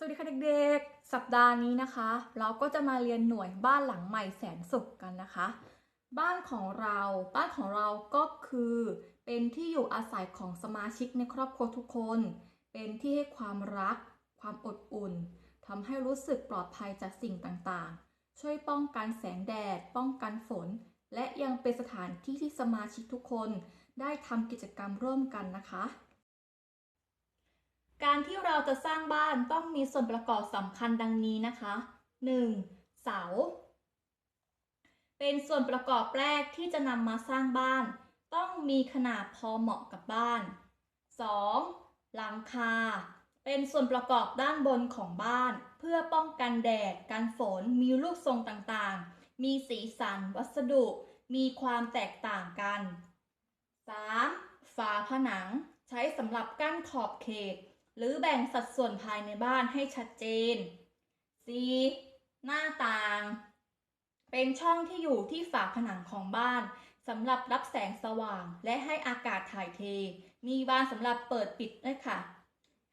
สวัสดีค่ะเด็กๆ สัปดาห์นี้นะคะ เราก็จะมาเรียนหน่วยบ้านหลังใหม่แสนสุขกันนะคะ บ้านของเรา บ้านของเราก็คือ เป็นที่อยู่อาศัยของสมาชิกในครอบครัวทุกคน เป็นที่ให้ความรัก ความอบอุ่นทำให้รู้สึกปลอดภัยจากสิ่งต่างๆ ช่วยป้องกันแสงแดด ป้องกันฝน และยังเป็นสถานที่ที่สมาชิกทุกคน ได้ทำกิจกรรมร่วมกันนะคะ การที่เราจะสร้างบ้านต้องมีส่วนประกอบสำคัญดังนี้นะคะ 1. เสา เป็นส่วนประกอบแรกที่จะนำมาสร้างบ้าน ต้องมีขนาดพอเหมาะกับบ้าน 2. หลังคา เป็นส่วนประกอบด้านบนของบ้าน เพื่อป้องกันแดดกันฝนมีรูปทรงต่างๆ มีสีสันวัสดุ มีความแตกต่างกัน 3. ฝาผนัง ใช้สำหรับกั้นขอบเขต หรือแบ่งสัดส่วนภายในบ้านให้ชัดเจน 4. หน้าต่าง เป็นช่องที่อยู่ที่ฝาผนังของบ้านสำหรับรับแสงสว่างและให้อากาศถ่ายเท มีบานสำหรับเปิดปิดด้วยค่ะ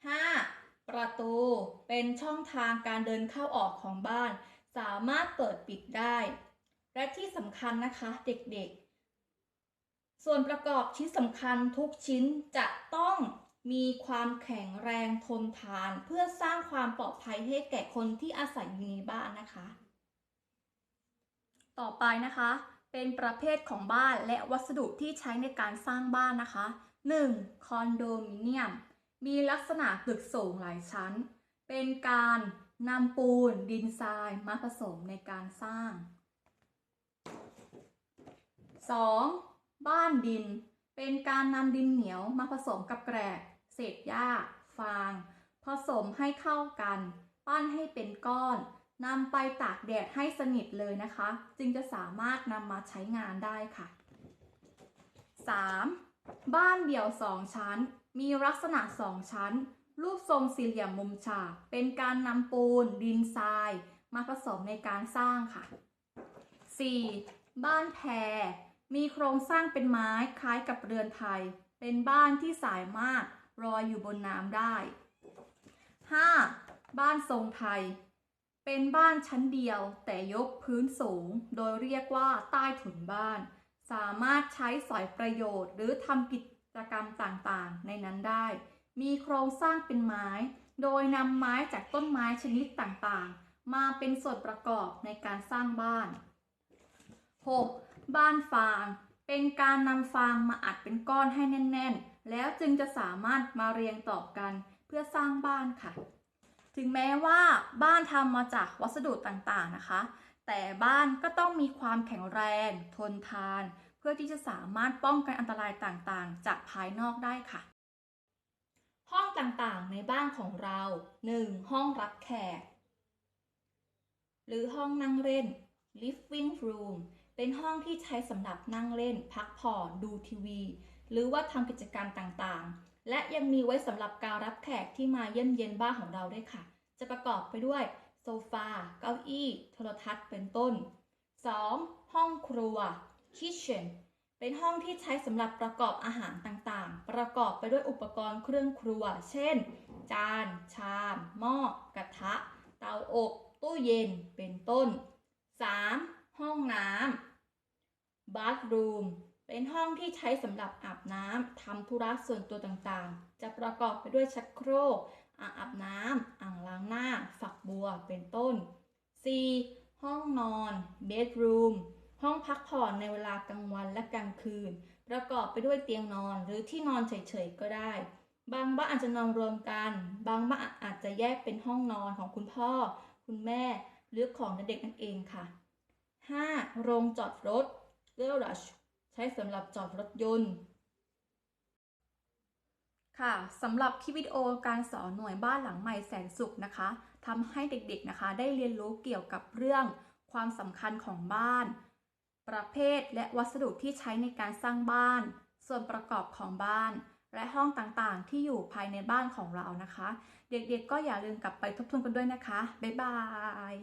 5. ประตู เป็นช่องทางการเดินเข้าออกของบ้าน สามารถเปิดปิดได้ และที่สำคัญนะคะเด็กๆ ส่วนประกอบชิ้นสำคัญทุกชิ้นจะต้อง มีความแข็งแรงทนทานเพื่อสร้างความปลอดภัยให้แก่คนที่อาศัยอยู่ในบ้านนะคะ ต่อไปนะคะ เป็นประเภทของบ้านและวัสดุที่ใช้ในการสร้างบ้านนะคะ 1. คอนโดมิเนียม มีลักษณะตึกสูงหลายชั้น เป็นการนำปูน ดินทรายมาผสมในการสร้าง 2. บ้านดิน เป็นการนำดินเหนียวมาผสมกับแกรก เศษหญ้า ฟาง ผสมให้เข้ากัน ปั้นให้เป็นก้อนนำไปตากแดดให้สนิทเลยนะคะ จึงจะสามารถนำมาใช้งานได้ค่ะ 3. บ้านเดี่ยวสองชั้น มีลักษณะสองชั้น รูปทรงสี่เหลี่ยมมุมฉาก เป็นการนำปูน ดินทราย มาผสมในการสร้างค่ะ 4. บ้านแพร มีโครงสร้างเป็นไม้คล้ายกับเรือนไทย เป็นบ้านที่สามารถ ลอยอยู่บนน้ำได้ 5. บ้านทรงไทย เป็นบ้านชั้นเดียวแต่ยกพื้นสูง โดยเรียกว่าใต้ถุนบ้าน สามารถใช้สอยประโยชน์ หรือทำกิจกรรมต่างๆ ในนั้นได้ มีโครงสร้างเป็นไม้ โดยนำไม้จากต้นไม้ชนิดต่างๆ มาเป็นส่วนประกอบในการสร้างบ้าน 6. บ้านฟาง เป็นการนำฟางมาอัดเป็นก้อนให้แน่น ๆ แล้วจึงจะสามารถมาเรียงต่อกันเพื่อสร้างบ้านค่ะ ถึงแม้ว่าบ้านทำมาจากวัสดุต่างๆนะคะ แต่บ้านก็ต้องมีความแข็งแรง ทนทาน เพื่อที่จะสามารถป้องกันอันตรายต่างๆ จากภายนอกได้ค่ะ ห้องต่างๆในบ้านของเรา 1. ห้องรับแขก หรือห้องนั่งเล่น living room เป็นห้องที่ใช้สำหรับนั่งเล่น พักผ่อนดูทีวี หรือว่าทำกิจกรรมต่างๆ และยังมีไว้สำหรับการรับแขกที่มาเยี่ยมเยียนบ้านของเราด้วยค่ะ จะประกอบไปด้วยโซฟา เก้าอี้ โทรทัศน์เป็นต้น 2. ห้องครัว kitchen เป็นห้องที่ใช้สำหรับประกอบอาหารต่างๆ ประกอบไปด้วยอุปกรณ์เครื่องครัว เช่น จาน ชาม หม้อ กระทะ เตาอบ ตู้เย็น เป็นต้น 3. ห้องน้ำ bathroom เป็นห้องที่ใช้สำหรับอาบน้ำทำธุระส่วนตัวต่างๆ จะประกอบไปด้วยชักโครกอ่างอาบน้ำอ่างล้างหน้า ฝักบัวเป็นต้น 4. ห้องนอน bedroom ห้องพักผ่อนในเวลากลางวันและกลางคืน ประกอบไปด้วยเตียงนอนหรือที่นอนเฉยๆก็ได้ บางบ้านอาจจะนอนรวมกัน บางบ้านอาจจะแยกเป็นห้องนอนของคุณพ่อ คุณแม่หรือของเด็กนั่นเองค่ะ 5. โรงจอดรถ garage ใช้สำหรับจอดรถยนต์ ค่ะสำหรับคลิปวิดีโอการสอนหน่วยบ้านหลังใหม่แสนสุขนะคะทำให้เด็กๆนะคะ ได้เรียนรู้เกี่ยวกับเรื่องความสำคัญของบ้าน ประเภทและวัสดุที่ใช้ในการสร้างบ้าน ส่วนประกอบของบ้านและห้องต่างๆ ที่อยู่ภายในบ้านของเรานะคะ เด็กๆ ก็อย่าลืมกลับไปทบทวนกันด้วยนะคะ บ๊ายบาย